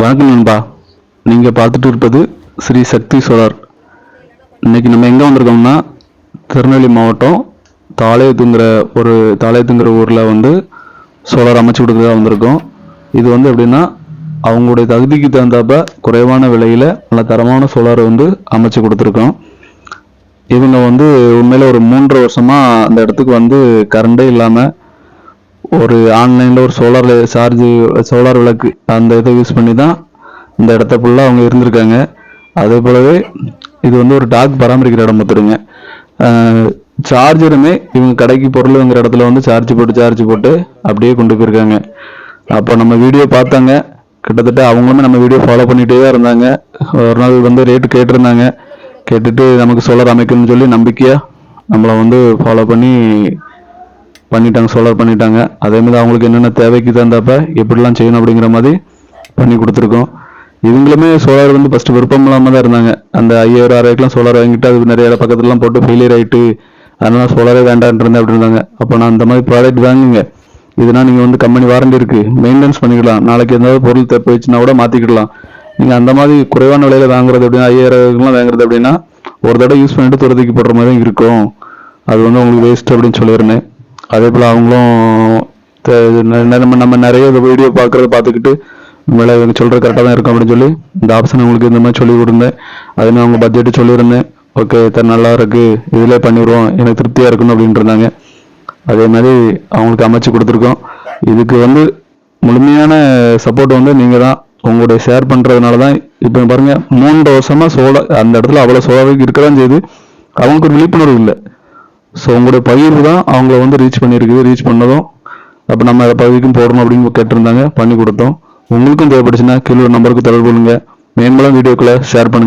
வணக்கம் நண்பா. நீங்கள் பார்த்துட்டு இருப்பது ஸ்ரீ சக்தி சோலார். இன்னைக்கு நம்ம எங்கே வந்திருக்கோம்னா திருநெல்வேலி மாவட்டம் தாளையத்துங்கிற ஒரு தாளையத்துங்கிற ஊரில் வந்து சோலார் அமைச்சு கொடுக்கறதா வந்திருக்கோம். இது வந்து எப்படின்னா அவங்களுடைய தகுதிக்கு தகுந்தாப்ப குறைவான விலையில் நல்ல தரமான சோலாரை வந்து அமைச்சு கொடுத்துருக்கோம். இவங்க வந்து உண்மையில் ஒரு மூன்று வருஷமாக அந்த இடத்துக்கு வந்து கரண்டே இல்லாமல் ஒரு ஆன்லைனில் ஒரு சோலார் சார்ஜ் சோலார் விளக்கு அந்த இதை யூஸ் பண்ணி தான் இந்த இடத்த ஃபுல்லாக அவங்க இருந்திருக்காங்க. அதே போலவே இது வந்து ஒரு டாக் பராமரிக்கிற இடம் பார்த்துருங்க சார்ஜருமே இவங்க கடைக்கு பொருளுங்கிற இடத்துல வந்து சார்ஜ் போட்டு சார்ஜ் போட்டு அப்படியே கொண்டு போயிருக்காங்க. அப்போ நம்ம வீடியோ பார்த்தாங்க. கிட்டத்தட்ட அவங்களுமே நம்ம வீடியோ ஃபாலோ பண்ணிகிட்டே தான் இருந்தாங்க. ஒரு நாள் வந்து ரேட்டு கேட்டிருந்தாங்க. கேட்டுட்டு நமக்கு சோலார் அமைக்கணும்னு சொல்லி நம்பிக்கையாக நம்மளை வந்து ஃபாலோ பண்ணி பண்ணிட்டாங்க சோலார் பண்ணிட்டாங்க. அதே மாதிரி அவங்களுக்கு என்னென்ன தேவைக்கு தகுந்தாப்ப எப்படிலாம் செய்யணும் அப்படிங்கிற மாதிரி பண்ணி கொடுத்துருக்கோம். இவங்களுமே சோலார் வந்து ஃபஸ்ட்டு விருப்பம் இல்லாமல் தான் இருந்தாங்க. அந்த ஐயாயிரம் ஆறாயிரம்லாம் சோலார் வாங்கிட்டு அது நிறைய இடம் பக்கத்துலலாம் போட்டு ஃபெயிலியர் ஆகிட்டு அதனால் சோலாரே வேண்டான்ட்டு இருந்தேன் அப்படி இருந்தாங்க. அப்போ நான் அந்த மாதிரி ப்ராடக்ட் வாங்குங்க. இதுனா நீங்கள் வந்து கம்பெனி வாரண்டி இருக்குது மெயின்டெனன்ஸ் பண்ணிக்கலாம். நாளைக்கு எதாவது பொருள் தப்பு போயிடுச்சுன்னா கூட மாற்றிக்கிடலாம் நீங்கள் அந்த மாதிரி குறைவான விலையில் வாங்குறது அப்படின்னா ஐயாயிரம் வாங்குறது அப்படின்னா ஒரு தடவை யூஸ் பண்ணிட்டு துறதிக்கு போடுற மாதிரி இருக்கும். அது வந்து உங்களுக்கு வேஸ்ட் அப்படின்னு சொல்லியிருந்தேன் அதே போல் அவங்களும் த- ந- நம்ம நம்ம நிறைய வீடியோ பார்க்குறத பார்த்துக்கிட்டு உங்களை இவங்க சொல்கிறது கரெக்டாக தான் இருக்கும் அப்படின்னு சொல்லி இந்த ஆப்ஷன் உங்களுக்கு இந்த மாதிரி சொல்லி கொடுத்தேன். அதே அவங்க பட்ஜெட்டு சொல்லியிருந்தேன். ஓகே தர் நல்லா இருக்கு. இதிலே பண்ணிடுவோம். எனக்கு திருப்தியாக இருக்கணும் அப்படின்ட்டு இருந்தாங்க. அதே மாதிரி அவங்களுக்கு அமைச்சு கொடுத்துருக்கோம். இதுக்கு வந்து முழுமையான சப்போர்ட் வந்து நீங்கள் தான். உங்களுடைய ஷேர் பண்ணுறதுனால தான் இப்போ பாருங்கள் மூன்று வருஷமாக சோழ அந்த இடத்துல அவ்வளோ சோழருக்கு இருக்க தான் செய்யுது அவங்களுக்கு ஒரு விழிப்புணர்வு இல்லை. ஸோ உங்களுடைய பகிர்வு தான் அவங்கள வந்து ரீச் பண்ணியிருக்குது ரீச் பண்ணதும். அப்போ நம்ம அதை பகுதிக்கும் போடணும் அப்படின்னு கேட்டிருந்தாங்க பண்ணி கொடுத்தோம். உங்களுக்கும் தேவைப்படுச்சுன்னா கீழே ஒரு நம்பருக்கு தொடர்பு கொள்ளுங்க. மேம்பலம் வீடியோக்களை ஷேர் பண்ணுங்கள்